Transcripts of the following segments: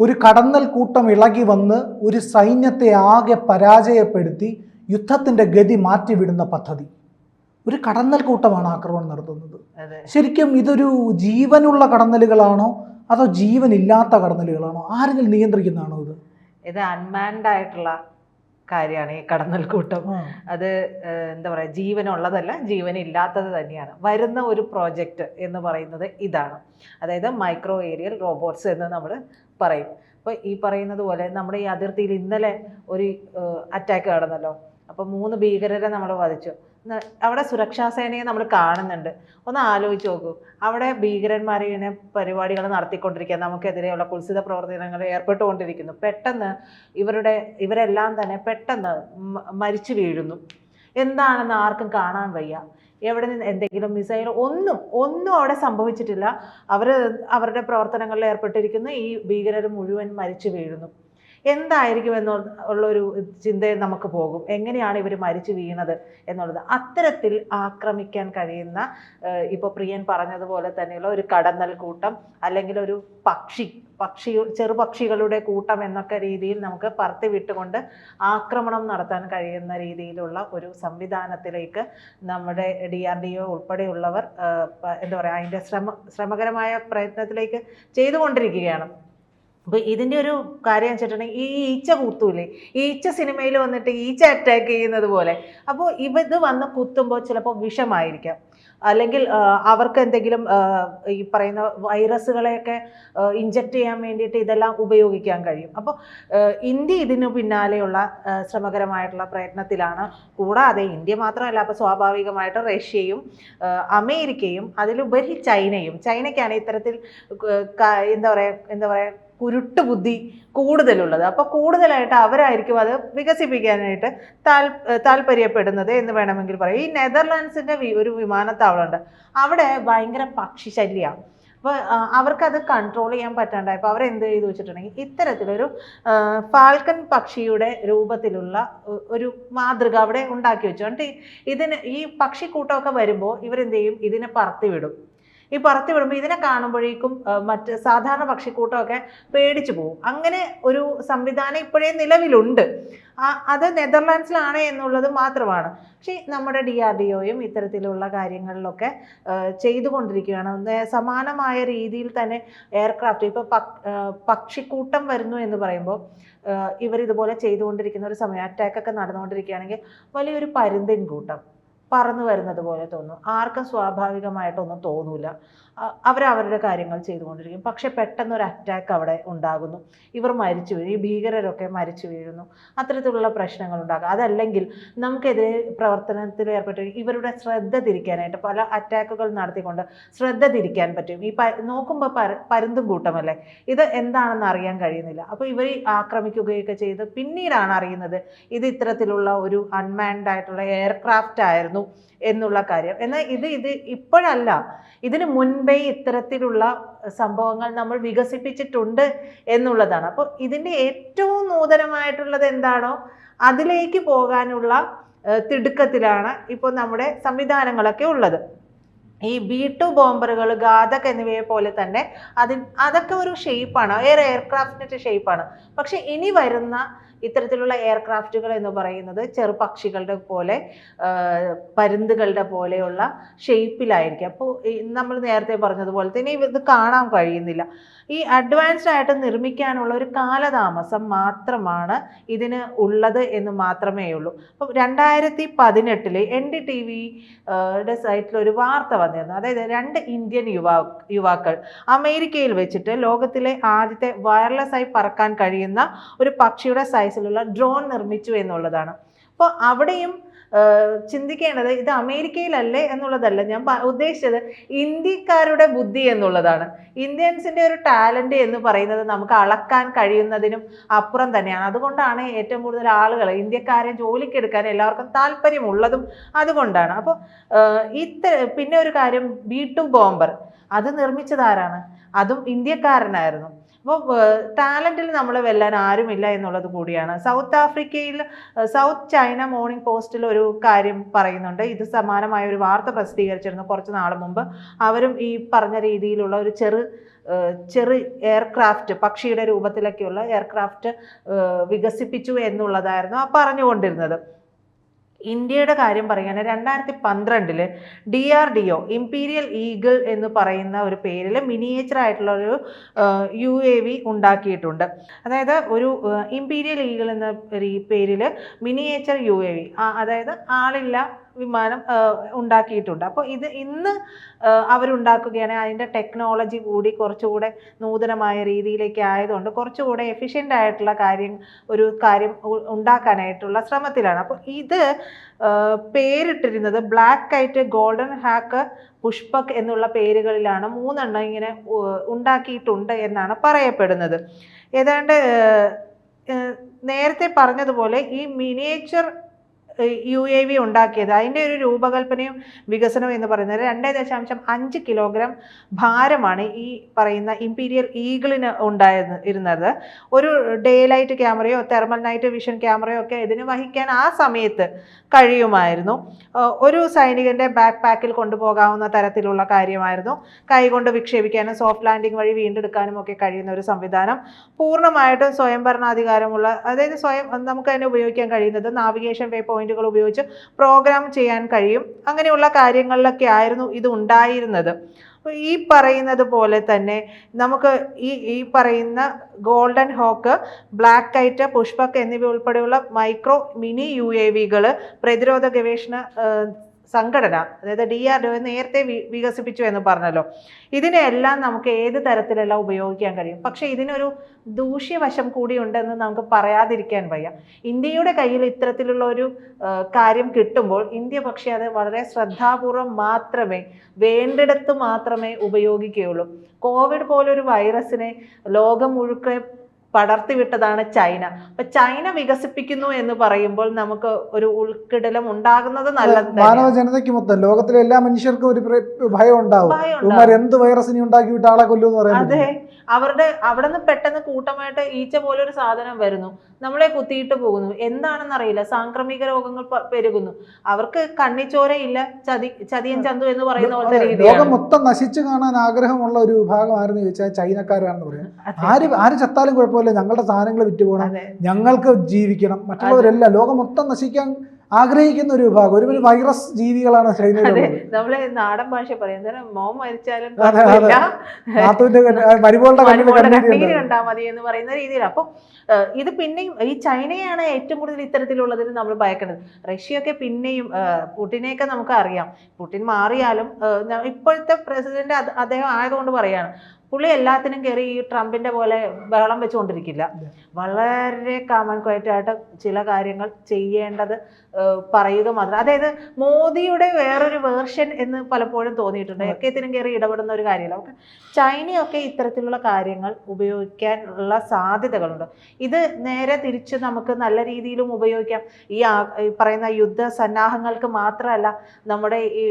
ഒരു കടന്നൽ കൂട്ടം ഇളകി വന്ന് ഒരു സൈന്യത്തെ ആകെ പരാജയപ്പെടുത്തി യുദ്ധത്തിന്റെ ഗതി മാറ്റിവിടുന്ന പദ്ധതി. ഒരു കടന്നൽ കൂട്ടമാണ് ആക്രമണം നടത്തുന്നത്. ശരിക്കും ഇതൊരു ജീവനുള്ള കടന്നലുകളാണോ? അതോ ജീവനില്ലാത്ത കടന്നലുകളാണോ? ആരെങ്കിലും നിയന്ത്രിക്കുന്നതാണോ ഇത്? ഇത് അൺമാൻഡ് ആയിട്ടുള്ള കാര്യമാണ് ഈ കടന്നൽ കൂട്ടം. അത് എന്താ പറയുക ജീവനുള്ളതല്ല ജീവനില്ലാത്തത് തന്നെയാണ്. വരുന്ന ഒരു പ്രോജക്റ്റ് എന്ന് പറയുന്നത് ഇതാണ്. അതായത് മൈക്രോ ഏരിയൽ റോബോട്ട്സ് എന്ന് നമ്മൾ പറയും. അപ്പോൾ ഈ പറയുന്നത് പോലെ നമ്മുടെ ഈ അതിർത്തിയിൽ ഇന്നലെ ഒരു അറ്റാക്ക് നടന്നല്ലോ. അപ്പോൾ മൂന്ന് ഭീകരരെ നമ്മൾ വധിച്ചു. അവിടെ സുരക്ഷാ സേനയെ നമ്മൾ കാണുന്നുണ്ട്. ഒന്ന് ആലോചിച്ച് നോക്കൂ. അവിടെ ഭീകരന്മാർ ഇങ്ങനെ പരിപാടികൾ നടത്തിക്കൊണ്ടിരിക്കുക നമുക്കെതിരെയുള്ള കുത്സിത പ്രവർത്തനങ്ങൾ ഏർപ്പെട്ടുകൊണ്ടിരിക്കുന്നു. പെട്ടെന്ന് ഇവരുടെ ഇവരെല്ലാം തന്നെ പെട്ടെന്ന് മരിച്ചു വീഴുന്നു. എന്താണെന്ന് ആർക്കും കാണാൻ വയ്യ. എവിടെ നിന്ന് എന്തെങ്കിലും മിസൈൽ ഒന്നും ഒന്നും അവിടെ സംഭവിച്ചിട്ടില്ല. അവർ അവരുടെ പ്രവർത്തനങ്ങളിൽ ഏർപ്പെട്ടിരിക്കുന്ന ഈ ഭീകരർ മുഴുവൻ മരിച്ചു വീഴുന്നു. എന്തായിരിക്കും എന്നുള്ള ഉള്ളൊരു ചിന്തയിൽ നമുക്ക് പോകും. എങ്ങനെയാണ് ഇവർ മരിച്ചു വീണത് എന്നുള്ളത്. അത്തരത്തിൽ ആക്രമിക്കാൻ കഴിയുന്ന ഇപ്പോൾ പ്രിയൻ പറഞ്ഞതുപോലെ തന്നെയുള്ള ഒരു കടന്നൽ കൂട്ടം അല്ലെങ്കിൽ ഒരു പക്ഷി പക്ഷി ചെറുപക്ഷികളുടെ കൂട്ടം എന്നൊക്കെ രീതിയിൽ നമുക്ക് പറത്തി വിട്ടുകൊണ്ട് ആക്രമണം നടത്താൻ കഴിയുന്ന രീതിയിലുള്ള ഒരു സംവിധാനത്തിലേക്ക് നമ്മുടെ ഡി ആർ ഡി ഒ ഉൾപ്പെടെയുള്ളവർ എന്താ പറയുക അതിന്റെ ശ്രമ ശ്രമകരമായ പ്രയത്നത്തിലേക്ക് ചെയ്തുകൊണ്ടിരിക്കുകയാണ്. അപ്പോൾ ഇതിന്റെ ഒരു കാര്യം വെച്ചിട്ടുണ്ടെങ്കിൽ ഈ ഈച്ച കുത്തൂലേ? ഈച്ച സിനിമയിൽ വന്നിട്ട് ഈച്ച അറ്റാക്ക് ചെയ്യുന്നത് പോലെ. അപ്പോൾ ഇവ ഇത് വന്ന് കുത്തുമ്പോൾ ചിലപ്പോൾ വിഷമായിരിക്കാം. അല്ലെങ്കിൽ അവർക്ക് എന്തെങ്കിലും ഈ പറയുന്ന വൈറസുകളെയൊക്കെ ഇഞ്ചക്ട് ചെയ്യാൻ വേണ്ടിയിട്ട് ഇതെല്ലാം ഉപയോഗിക്കാൻ കഴിയും. അപ്പോൾ ഇന്ത്യ ഇതിനു പിന്നാലെയുള്ള ശ്രമകരമായിട്ടുള്ള പ്രയത്നത്തിലാണ്. കൂടാതെ ഇന്ത്യ മാത്രമല്ല അപ്പോൾ സ്വാഭാവികമായിട്ട് റഷ്യയും അമേരിക്കയും അതിലുപരി ചൈനയും. ചൈനയ്ക്കാണ് ഇത്തരത്തിൽ എന്താ പറയുക എന്താ പറയുക കുരുട്ട് ബുദ്ധി കൂടുതലുള്ളത്. അപ്പോൾ കൂടുതലായിട്ട് അവരായിരിക്കും അത് വികസിപ്പിക്കാനായിട്ട് താൽ താല്പര്യപ്പെടുന്നത് എന്ന് വേണമെങ്കിൽ പറയാം. ഈ നെതർലാൻഡ്സിന്റെ ഒരു വിമാനത്താവളമുണ്ട് അവിടെ ഭയങ്കര പക്ഷി ശല്യമാണ് അപ്പോൾ അവർക്കത് കൺട്രോൾ ചെയ്യാൻ പറ്റാണ്ടായപ്പോൾ അവരെന്ത് ചെയ്തു വെച്ചിട്ടുണ്ടെങ്കിൽ ഇത്തരത്തിലൊരു ഫാൽക്കൺ പക്ഷിയുടെ രൂപത്തിലുള്ള ഒരു മാതൃക അവിടെ ഉണ്ടാക്കി വെച്ചു. ഇതിന് ഈ പക്ഷിക്കൂട്ടമൊക്കെ വരുമ്പോൾ ഇവരെന്ത് ചെയ്യും? ഇതിനെ പറത്തി വിടും ഈ പറത്തി വിടുമ്പോൾ ഇതിനെ കാണുമ്പോഴേക്കും മറ്റ് സാധാരണ പക്ഷിക്കൂട്ടമൊക്കെ പേടിച്ചു പോകും. അങ്ങനെ ഒരു സംവിധാനം ഇപ്പോഴേ നിലവിലുണ്ട്. അത് നെതർലാൻഡ്സിലാണ് എന്നുള്ളത് മാത്രമാണ്. പക്ഷേ നമ്മുടെ ഡി ആർ ഡി ഒയും ഇത്തരത്തിലുള്ള കാര്യങ്ങളിലൊക്കെ ചെയ്തുകൊണ്ടിരിക്കുകയാണ്. സമാനമായ രീതിയിൽ തന്നെ എയർക്രാഫ്റ്റ് ഇപ്പോൾ പക്ഷിക്കൂട്ടം വരുന്നു എന്ന് പറയുമ്പോൾ ഇവരിതുപോലെ ചെയ്തുകൊണ്ടിരിക്കുന്ന ഒരു സമയം അറ്റാക്കൊക്കെ നടന്നുകൊണ്ടിരിക്കുകയാണെങ്കിൽ വലിയൊരു പരുന്തിൻ കൂട്ടം പറന്നു വരുന്നത് പോലെ തോന്നും. ആർക്കും സ്വാഭാവികമായിട്ടൊന്നും തോന്നൂല. അവരവരുടെ കാര്യങ്ങൾ ചെയ്തുകൊണ്ടിരിക്കും. പക്ഷെ പെട്ടെന്ന് ഒരു അറ്റാക്ക് അവിടെ ഉണ്ടാകുന്നു. ഇവർ മരിച്ചു വീഴും. ഈ ഭീകരരൊക്കെ മരിച്ചു വീഴുന്നു. അത്തരത്തിലുള്ള പ്രശ്നങ്ങൾ ഉണ്ടാകും. അതല്ലെങ്കിൽ നമുക്കെതിരെ പ്രവർത്തനത്തിൽ ഏർപ്പെട്ട് ഇവരുടെ ശ്രദ്ധ തിരിക്കാനായിട്ട് പല അറ്റാക്കുകൾ നടത്തിക്കൊണ്ട് ശ്രദ്ധ തിരിക്കാൻ പറ്റും. ഈ നോക്കുമ്പോൾ പര പരുന്തും കൂട്ടമല്ലേ? ഇത് എന്താണെന്ന് അറിയാൻ കഴിയുന്നില്ല. അപ്പോൾ ഇവർ ആക്രമിക്കുകയൊക്കെ ചെയ്ത് പിന്നീടാണ് അറിയുന്നത് ഇത് ഇത്തരത്തിലുള്ള ഒരു അൺമാൻഡ് ആയിട്ടുള്ള എയർക്രാഫ്റ്റ് ആയിരുന്നു എന്നുള്ള കാര്യം. എന്നാൽ ഇത് ഇത് ഇപ്പോഴല്ല. ഇതിന് മുൻപേ ഇത്തരത്തിലുള്ള സംഭവങ്ങൾ നമ്മൾ വികസിപ്പിച്ചിട്ടുണ്ട് എന്നുള്ളതാണ്. അപ്പോൾ ഇതിന്റെ ഏറ്റവും നൂതനമായിട്ടുള്ളത് എന്താണോ അതിലേക്ക് പോകാനുള്ള തിടുക്കത്തിലാണ് ഇപ്പോൾ നമ്മുടെ സംവിധാനങ്ങളൊക്കെ ഉള്ളത്. ഈ ബി ടു ബോംബറുകൾ ഗാതക് എന്നിവയെ പോലെ തന്നെ അതിൽ അതൊക്കെ ഒരു ഷേപ്പാണ് എയർ എയർക്രാഫ്റ്റിന്റെ ഷേപ്പാണ് പക്ഷെ ഇനി വരുന്ന ഇത്തരത്തിലുള്ള എയർക്രാഫ്റ്റുകൾ എന്ന് പറയുന്നത് ചെറുപക്ഷികളുടെ പോലെ പരുന്തുകളുടെ പോലെയുള്ള ഷേപ്പിലായിരിക്കും. അപ്പോൾ നമ്മൾ നേരത്തെ പറഞ്ഞതുപോലെ തന്നെ ഇത് കാണാൻ കഴിയുന്നില്ല. ഈ അഡ്വാൻസ്ഡ് ആയിട്ട് നിർമ്മിക്കാനുള്ള ഒരു കാലതാമസം മാത്രമാണ് ഇതിന് ഉള്ളത് എന്ന് മാത്രമേ ഉള്ളൂ. അപ്പം രണ്ടായിരത്തി പതിനെട്ടിൽ എൻ ഡി ടി വിയുടെ സൈറ്റിൽ ഒരു വാർത്ത വന്നിരുന്നു. അതായത് രണ്ട് ഇന്ത്യൻ യുവാ യുവാക്കൾ അമേരിക്കയിൽ വെച്ചിട്ട് ലോകത്തിലെ ആദ്യത്തെ വയർലെസ് ആയി പറക്കാൻ കഴിയുന്ന ഒരു പക്ഷിയുടെ സൈസിലുള്ള ഡ്രോൺ നിർമ്മിച്ചു എന്നുള്ളതാണ്. അപ്പോൾ അവിടെയും ചിന്തിക്കേണ്ടത് ഇത് അമേരിക്കയിലല്ലേ എന്നുള്ളതല്ല. ഞാൻ ഉദ്ദേശിച്ചത് ഇന്ത്യക്കാരുടെ ബുദ്ധി എന്നുള്ളതാണ്. ഇന്ത്യൻസിന്റെ ഒരു ടാലന്റ് എന്ന് പറയുന്നത് നമുക്ക് അളക്കാൻ കഴിയുന്നതിനും അപ്പുറം തന്നെയാണ്. അതുകൊണ്ടാണ് ഏറ്റവും കൂടുതൽ ആളുകൾ ഇന്ത്യക്കാരെ ജോലിക്കെടുക്കാൻ എല്ലാവർക്കും താല്പര്യമുള്ളതും അതുകൊണ്ടാണ്. അപ്പോൾ ഇത്ര പിന്നെ ഒരു കാര്യം ബി ബോംബർ. അത് നിർമ്മിച്ചതാരാണ് അതും ഇന്ത്യക്കാരനായിരുന്നു. അപ്പോൾ ടാലന്റിൽ നമ്മൾ വെല്ലാൻ ആരുമില്ല എന്നുള്ളത് കൂടിയാണ്. സൗത്ത് ആഫ്രിക്കയിൽ സൗത്ത് ചൈന മോർണിംഗ് പോസ്റ്റിൽ ഒരു കാര്യം പറയുന്നുണ്ട്. ഇത് സമാനമായ ഒരു വാർത്ത പ്രസിദ്ധീകരിച്ചിരുന്നു കുറച്ച് നാൾ മുമ്പ്. അവരും ഈ പറഞ്ഞ രീതിയിലുള്ള ഒരു ചെറു ചെറു എയർക്രാഫ്റ്റ് പക്ഷിയുടെ രൂപത്തിലൊക്കെയുള്ള എയർക്രാഫ്റ്റ് വികസിപ്പിച്ചു എന്നുള്ളതായിരുന്നു ആ പറഞ്ഞുകൊണ്ടിരുന്നത്. ഇന്ത്യയുടെ കാര്യം പറയുകയാണെങ്കിൽ രണ്ടായിരത്തി പന്ത്രണ്ടിൽ D R D O imperial eagle എന്ന് പറയുന്ന ഒരു പേരിൽ മിനിയേച്ചർ ആയിട്ടുള്ള ഒരു യു എ വി ഉണ്ടാക്കിയിട്ടുണ്ട്. അതായത് ഒരു ഇമ്പീരിയൽ ഈഗിൾ എന്ന പേരിൽ മിനിയേച്ചർ യു എ വി അതായത് ആളില്ല വിമാനം ഉണ്ടാക്കിയിട്ടുണ്ട്. അപ്പോൾ ഇത് ഇന്ന് അവരുണ്ടാക്കുകയാണെങ്കിൽ അതിന്റെ ടെക്നോളജി കൂടി കുറച്ചുകൂടെ നൂതനമായ രീതിയിലേക്ക് ആയതുകൊണ്ട് കുറച്ചുകൂടെ എഫിഷ്യന്റ് ആയിട്ടുള്ള കാര്യം ഒരു കാര്യം ഉണ്ടാക്കാനായിട്ടുള്ള ശ്രമത്തിലാണ്. അപ്പോൾ ഇത് പേരിട്ടിരുന്നത് black kite golden hawk Pushpak എന്നുള്ള പേരുകളിലാണ് മൂന്നെണ്ണം ഇങ്ങനെ ഉണ്ടാക്കിയിട്ടുണ്ട് എന്നാണ് പറയപ്പെടുന്നത്. ഏതാണ്ട് നേരത്തെ പറഞ്ഞതുപോലെ ഈ മിനിയേച്ചർ യു എ വി ഉണ്ടാക്കിയത്. അതിന്റെ ഒരു രൂപകൽപ്പനയും വികസനവും എന്ന് പറയുന്നത് രണ്ട് ദശാംശം അഞ്ച് കിലോഗ്രാം ഭാരമാണ് ഈ പറയുന്ന ഇമ്പീരിയൽ ഈഗിളിന് ഉണ്ടായിരുന്ന ഇരുന്നത്. ഒരു ഡേ ലൈറ്റ് ക്യാമറയോ തെർമൽ നൈറ്റ് വിഷൻ ക്യാമറയോ ഒക്കെ ഇതിന് വഹിക്കാൻ ആ സമയത്ത് കഴിയുമായിരുന്നു. ഒരു സൈനികന്റെ ബാക്ക് പാക്കിൽ കൊണ്ടുപോകാവുന്ന തരത്തിലുള്ള കാര്യമായിരുന്നു. കൈകൊണ്ട് വിക്ഷേപിക്കാനും സോഫ്റ്റ് ലാൻഡിംഗ് വഴി വീണ്ടെടുക്കാനും ഒക്കെ കഴിയുന്ന ഒരു സംവിധാനം. പൂർണമായിട്ടും സ്വയംഭരണാധികാരമുള്ള അതായത് സ്വയം നമുക്ക് തന്നെ ഉപയോഗിക്കാൻ കഴിയുന്നത് നാവിഗേഷൻ വേ പോയിന്റുകൾ ഉപയോഗിച്ച് പ്രോഗ്രാം ചെയ്യാൻ കഴിയും. അങ്ങനെയുള്ള കാര്യങ്ങളിലൊക്കെ ആയിരുന്നു ഇത് ഉണ്ടായിരുന്നത്. ഈ പറയുന്നത് പോലെ തന്നെ നമുക്ക് ഈ ഈ പറയുന്ന golden hawk black kite Pushpak എന്നിവ ഉൾപ്പെടെയുള്ള മൈക്രോ മിനി യു എ വികൾ പ്രതിരോധ ഗവേഷണ സംഘടന അതായത് ഡി ആർ ഡി നേരത്തെ വികസിപ്പിച്ചു എന്ന് പറഞ്ഞല്ലോ. ഇതിനെല്ലാം നമുക്ക് ഏത് തരത്തിലെല്ലാം ഉപയോഗിക്കാൻ കഴിയും? പക്ഷെ ഇതിനൊരു ദൂഷ്യവശം കൂടിയുണ്ടെന്ന് നമുക്ക് പറയാതിരിക്കാൻ വയ്യ. ഇന്ത്യയുടെ കയ്യിൽ ഇത്തരത്തിലുള്ള ഒരു കാര്യം കിട്ടുമ്പോൾ ഇന്ത്യ പക്ഷേ അത് വളരെ ശ്രദ്ധാപൂർവം മാത്രമേ വേണ്ടിടത്ത് മാത്രമേ ഉപയോഗിക്കുകയുള്ളൂ. കോവിഡ് പോലൊരു വൈറസിനെ ലോകം മുഴുക്കെ പടർത്തിവിട്ടതാണ് ചൈന. അപ്പൊ ചൈന വികസിപ്പിക്കുന്നു എന്ന് പറയുമ്പോൾ നമുക്ക് ഒരു ഉൾക്കിടലം ഉണ്ടാകുന്നത് നല്ലത് മാനവ ജനതയ്ക്ക് മൊത്തം ലോകത്തിലെ എല്ലാ മനുഷ്യർക്കും ഒരു ഭയം ഉണ്ടാവും. എന്ത് വൈറസിനെ ഉണ്ടാക്കി വിട്ട ആളെ കൊല്ലുമെന്ന് പറയാൻ അതെ. അവരുടെ അവിടെ നിന്ന് പെട്ടെന്ന് കൂട്ടമായിട്ട് ഈച്ച പോലെ ഒരു സാധനം വരുന്നു. നമ്മളെ കുത്തിയിട്ട് പോകുന്നു. എന്താണെന്ന് അറിയില്ല സാംക്രമിക രോഗങ്ങൾ പെരുകുന്നു. അവർക്ക് കണ്ണിച്ചോരയില്ല. ചതി ചതിയൻ ചന്തു എന്ന് പറയുന്ന പോലത്തെ രോഗം ലോകം മൊത്തം നശിച്ചു കാണാൻ ആഗ്രഹമുള്ള ഒരു വിഭാഗം ആരെന്ന് ചോദിച്ചാൽ ചൈനക്കാരാണെന്ന് പറയാം. ആര് ആര് ചത്താലും കുഴപ്പമില്ല ഞങ്ങളുടെ സാധനങ്ങൾ വിറ്റ് പോകണം ഞങ്ങൾക്ക് ജീവിക്കണം. മറ്റുള്ളവരല്ല ലോകം മൊത്തം നശിക്കാൻ ആഗ്രഹിക്കുന്ന ഒരു വിഭാഗം. ഒരു വൈറസ് ജീവികളാണ് നമ്മളെ നാടൻ ഭാഷ പറയുന്നത് മോൻ മരിച്ചാലും മതി എന്ന് പറയുന്ന രീതിയിൽ അപ്പൊ ഇത് പിന്നെയും ഈ ചൈനയാണ് ഏറ്റവും കൂടുതൽ ഇത്തരത്തിലുള്ളതിൽ നമ്മൾ ഭയക്കുന്നത്. റഷ്യയൊക്കെ പിന്നെയും പുടിനെയൊക്കെ നമുക്ക് അറിയാം. പുടിൻ മാറിയാലും ഇപ്പോഴത്തെ പ്രസിഡന്റ് അദ്ദേഹം ആയതുകൊണ്ട് പറയാണ്. പുള്ളി എല്ലാത്തിനും കയറി ഈ ട്രംപിന്റെ പോലെ ബഹളം വെച്ചുകൊണ്ടിരിക്കില്ല. വളരെ ക്വയറ്റ് ക്വയറ്റായിട്ട് ചില കാര്യങ്ങൾ ചെയ്യേണ്ടത് പറയുക മാത്രം. അതായത് മോദിയുടെ വേറൊരു വേർഷൻ എന്ന് പലപ്പോഴും തോന്നിയിട്ടുണ്ട്. ഒക്കെ ഒക്കെത്തിനും കയറി ഇടപെടുന്ന ഒരു കാര്യമല്ല. ഓക്കെ. ചൈനയൊക്കെ ഇത്തരത്തിലുള്ള കാര്യങ്ങൾ ഉപയോഗിക്കാനുള്ള സാധ്യതകളുണ്ട്. ഇത് നേരെ തിരിച്ച് നമുക്ക് നല്ല രീതിയിലും ഉപയോഗിക്കാം. ഈ ഈ പറയുന്ന യുദ്ധ സന്നാഹങ്ങൾക്ക് മാത്രമല്ല നമ്മുടെ ഈ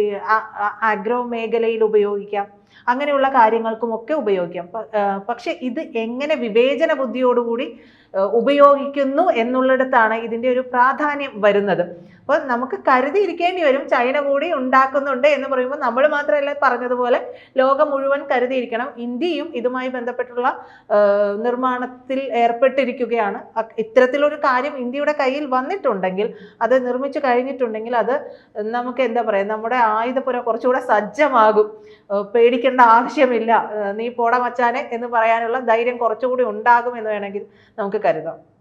അഗ്രോ മേഖലയിൽ ഉപയോഗിക്കാം. അങ്ങനെയുള്ള കാര്യങ്ങൾക്കും ഒക്കെ ഉപയോഗിക്കാം. പക്ഷേ ഇത് എങ്ങനെ വിവേചന ബുദ്ധിയോടുകൂടി ഉപയോഗിക്കുന്നു എന്നുള്ളിടത്താണ് ഇതിന്റെ ഒരു പ്രാധാന്യം വരുന്നത്. അപ്പോൾ നമുക്ക് കരുതിയിരിക്കേണ്ടി വരും ചൈന കൂടി ഉണ്ടാക്കുന്നുണ്ട് എന്ന് പറയുമ്പോൾ നമ്മൾ മാത്രമല്ല പറഞ്ഞതുപോലെ ലോകം മുഴുവൻ കരുതിയിരിക്കണം. ഇന്ത്യയും ഇതുമായി ബന്ധപ്പെട്ടുള്ള നിർമ്മാണത്തിൽ ഏർപ്പെട്ടിരിക്കുകയാണ്. ഇത്തരത്തിലൊരു കാര്യം ഇന്ത്യയുടെ കയ്യിൽ വന്നിട്ടുണ്ടെങ്കിൽ അത് നിർമ്മിച്ചു കഴിഞ്ഞിട്ടുണ്ടെങ്കിൽ അത് നമുക്ക് എന്താ പറയുക നമ്മുടെ ആയുധപുര കുറച്ചുകൂടെ സജ്ജമാകും. പേടിക്കേണ്ട ആവശ്യമില്ല. നീ പോട മച്ചാനെ എന്ന് പറയാനുള്ള ധൈര്യം കുറച്ചുകൂടി ഉണ്ടാകും എന്ന് വേണമെങ്കിൽ നമുക്ക് കരുതാം.